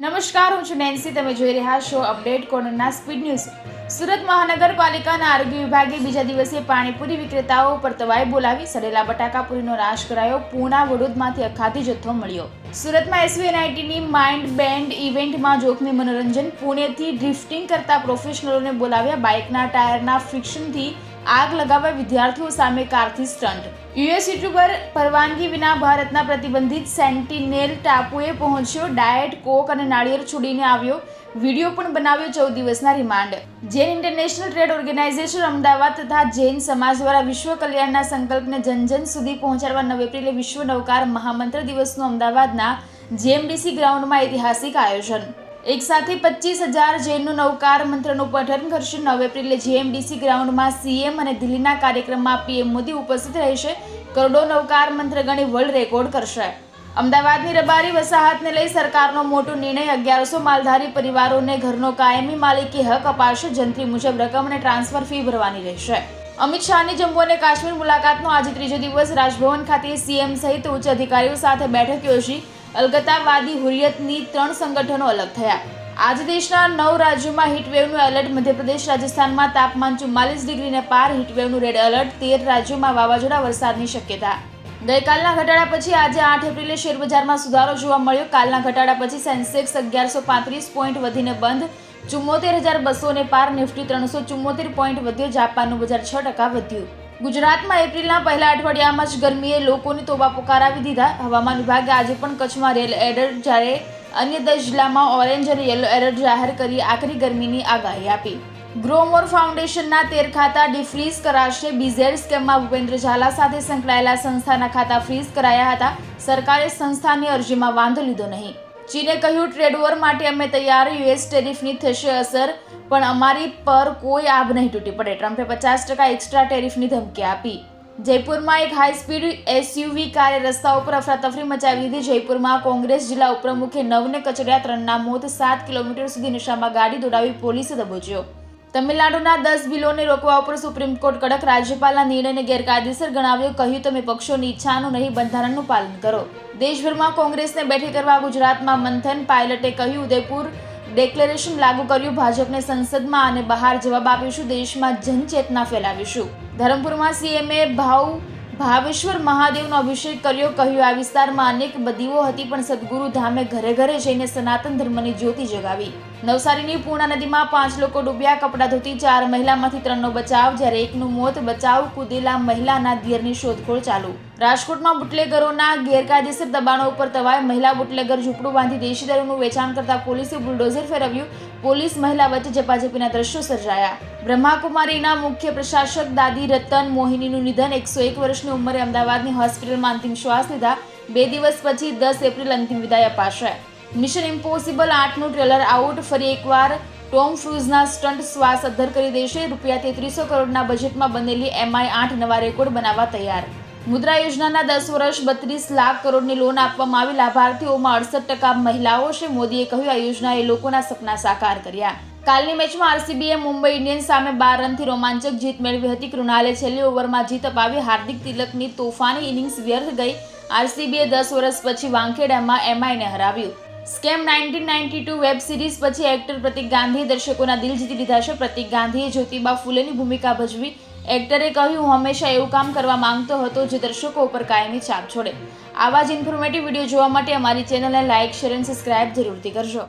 નમસ્કાર, હું છું નેન્સી તમે જોઈ રહ્યા છો અપડેટ કોર્નરના સ્પીડ ન્યૂઝ સુરત મહાનગરપાલિકાના આરોગ્ય વિભાગે બીજા દિવસે પાણીપુરી વિક્રેતાઓ પર તવાઈ બોલાવી સડેલા બટાકાપુરીનો રાશ કરાયો. પૂના વડોદમાંથી અખાતી જથ્થો મળ્યો. સુરતમાં એસવીએનઆઈટીની માઇન્ડ બેન્ડ ઇવેન્ટમાં જોખમી મનોરંજન. પુણેથી ડ્રિફ્ટિંગ કરતા પ્રોફેશનલોને બોલાવ્યા બાઇકના ટાયરના ફ્રિક્શનથી આગ લગાવવા વિદ્યાર્થીઓ સામે કારથી સ્ટન્ટ. યુએસ યુટ્યુબર પરવાનગી વિના ભારતના પ્રતિબંધિત સેન્ટિનેલ ટાપુએ પહોંચ્યો, ડાયટ, કોક અને નાળિયેર છોડીને આવ્યો. વીડિયો પણ બનાવ્યો ચૌદ દિવસના remand. Jain international trade organisation Ahmedabad તથા જૈન સમાજ દ્વારા વિશ્વ કલ્યાણના સંકલ્પને જન જન સુધી પહોંચાડવા નવ એપ્રિલે વિશ્વ નવકાર મહામંત્ર દિવસનું અમદાવાદના જેએમડીસી ગ્રાઉન્ડમાં ઐતિહાસિક આયોજન. એક સાથે પચીસ હજાર જૈનનું નવકાર મંત્રનું પઠન કરશે. નવ એપ્રિલે જીએમડીસી ગ્રાઉન્ડમાં સીએમ અને દિલ્હીના કાર્યક્રમમાં પીએમ મોદી ઉપસ્થિત રહેશે. કરોડો નવકાર મંત્ર ગણી વર્લ્ડ રેકોર્ડ કરશે. અમદાવાદની રબારી વસાહતને લઈ સરકારનો મોટો નિર્ણય અગિયારસો માલધારી પરિવારોને ઘરનો કાયમી માલિકી હક અપાશે. જંત્રી મુજબ રકમ અને ટ્રાન્સફર ફી ભરવાની રહેશે. અમિત શાહની જમ્મુ અને કાશ્મીર મુલાકાતનો આજે ત્રીજો દિવસ. રાજભવન ખાતે સીએમ સહિત ઉચ્ચ અધિકારીઓ સાથે બેઠક યોજી. અલગતાવાદી હુરિયતની ત્રણ સંગઠનો અલગ થયા. આજે દેશના નવ રાજ્યોમાં હીટવેવનું એલર્ટ મધ્યપ્રદેશ રાજસ્થાનમાં તાપમાન ચુમ્માલીસ ડિગ્રીને પાર. હીટવેવનું રેડ એલર્ટ તેર રાજ્યોમાં વાવાઝોડા વરસાદની શક્યતા. ગઈકાલના ઘટાડા પછી આજે આઠ એપ્રિલે શેરબજારમાં સુધારો જોવા મળ્યો. કાલના ઘટાડા પછી સેન્સેક્સ અગિયારસો પાંત્રીસ પોઈન્ટ વધીને બંધ. ચુમ્મોતેર હજાર બસોને પાર. નિફ્ટી ત્રણસો ચુમ્મોતેર પોઈન્ટ વધ્યો. જાપાનનું બજાર છ ટકા વધ્યું. ગુજરાતમાં એપ્રિલના પહેલા અઠવાડિયામાં જ ગરમીએ લોકોની તોબા પુકારાવી દીધા. હવામાન વિભાગે આજે પણ કચ્છમાં રેલ એલર્ટ જ્યારે અન્ય દસ જિલ્લામાં ઓરેન્જ અને યલો એલર્ટ જાહેર કરી આખરી ગરમીની આગાહી આપી. ગ્રોમોર ફાઉન્ડેશનના તેર ખાતા ડિફ્રીઝ કરાશે. બીઝેડ સ્કેમમાં ભૂપેન્દ્ર ઝાલા સાથે સંકળાયેલા સંસ્થાના ખાતા ફ્રીઝ કરાયા હતા. સરકારે સંસ્થાની અરજીમાં વાંધો લીધો નહીં. ચીને કહ્યું ટ્રેડ વોર માટે અમે તૈયાર યુએસ ટેરિફની થશે અસર. પણ અમારી પર કોઈ આભ નહીં તૂટી પડે. ટ્રમ્પે પચાસ ટકા એક્સ્ટ્રા ટેરિફની ધમકી આપી. જયપુરમાં એક હાઈ સ્પીડ એસયુવી કારે રસ્તા ઉપર અફરાતફરી મચાવી દીધી. જયપુરમાં કોંગ્રેસ જિલ્લા ઉપપ્રમુખે નવને કચડ્યા ત્રણના મોત, સાત કિલોમીટર સુધી નશામાં ગાડી દોડાવી પોલીસે દબોચ્યો. તમિલનાડુના દસ બિલોને રોકવા ઉપર સુપ્રીમ કોર્ટ કડક રાજ્યપાલના નિર્ણયને ગેરકાયદેસર ગણાવ્યો. કહ્યું, તમે પક્ષોની ઈચ્છાનું નહીં, બંધારણનું પાલન કરો. દેશભરમાં કોંગ્રેસને બેઠી કરવા ગુજરાતમાં મંથન પાયલટે કહ્યું, ઉદયપુર ડેક્લેરેશન લાગુ કર્યું, ભાજપને સંસદમાં અને બહાર જવાબ આપીશું, દેશમાં જનચેતના ફેલાવીશું. ધરમપુરમાં સીએમએ ભાવ ભાવેશ્વર મહાદેવનો અભિષેક કર્યો. કહ્યું, આ વિસ્તારમાં અનેક બદીઓ હતી, પણ સદગુરુ ધામે ઘરે ઘરે જઈને સનાતન ધર્મની જ્યોતિ જગાવી. નવસારીની પૂર્ણા નદીમાં પાંચ લોકો ડૂબ્યા, કપડાં ધોતી ચાર મહિલામાંથી ત્રણનો બચાવ, જ્યારે એકનું મોત, બચાવ કૂદેલા મહિલાના દિયરની શોધખોળ ચાલુ. રાજકોટમાં બુટલેગરોના ગેરકાયદેસર દબાણો ઉપર તવાય મહિલા બુટલેગર ઝૂંપડું બાંધી દેશી દારૂનું વેચાણ કરતા પોલીસે બુલડોઝર ફેરવ્યું. પોલીસ મહિલા વચ્ચે ઝપાઝપીના દ્રશ્યો સર્જાયા. બ્રહ્માકુમારીના મુખ્ય પ્રશાસક દાદી રતન મોહિનીનું નિધન એકસો એક વર્ષની ઉંમરે અમદાવાદની હોસ્પિટલમાં અંતિમ શ્વાસ લીધા. બે દિવસ પછી દસ એપ્રિલ અંતિમ વિદાય અપાશે. મિશન ઇમ્પોસિબલ આઠનું ટ્રેલર આઉટ ફરી એકવાર ટોમ ક્રૂઝના સ્ટન્ટ શ્વાસ અદ્ધર કરી દેશે રૂપિયા તેત્રીસો કરોડના બજેટમાં બનેલી એમઆઈ આઠ નવા રેકોર્ડ બનાવવા તૈયાર. મુદ્રા યોજનાના દસ વર્ષ, બત્રીસ લાખ કરોડની લોન આપવામાં આવી. લાભાર્થીઓમાં અડસઠ ટકા મહિલાઓ છે. મોદીએ કહ્યું, આ યોજનાએ લોકોના સપના સાકાર કર્યા. કાલની મેચમાં આરસીબીએ મુંબઈ ઇન્ડિયન્સ સામે બાર રનથી રોમાંચક જીત મેળવી હતી. કૃણાલે છેલ્લી ઓવરમાં જીત અપાવી. હાર્દિક તિલકની તોફાની ઇનિંગ્સ વ્યર્થ ગઈ. આરસીબીએ દસ વર્ષ પછી વાંખેડામાં એમઆઈને હરાવ્યું. Scam nineteen ninety two web series પછી એક્ટર પ્રતિક ગાંધીએ દર્શકોના દિલ જીતી લીધા છે. પ્રતિક ગાંધીએ જ્યોતિબા ફૂલેની ભૂમિકા ભજવી એક્ટરે કહ્યું, હું હંમેશા એવું કામ કરવા માંગતો હતો જે દર્શકો ઉપર કાયમી છાપ છોડે. આવા જ ઇન્ફોર્મેટિવ વીડિયો જોવા માટે અમારી ચેનલને લાઇક શેર અને સબસ્ક્રાઇબ જરૂરથી કરજો.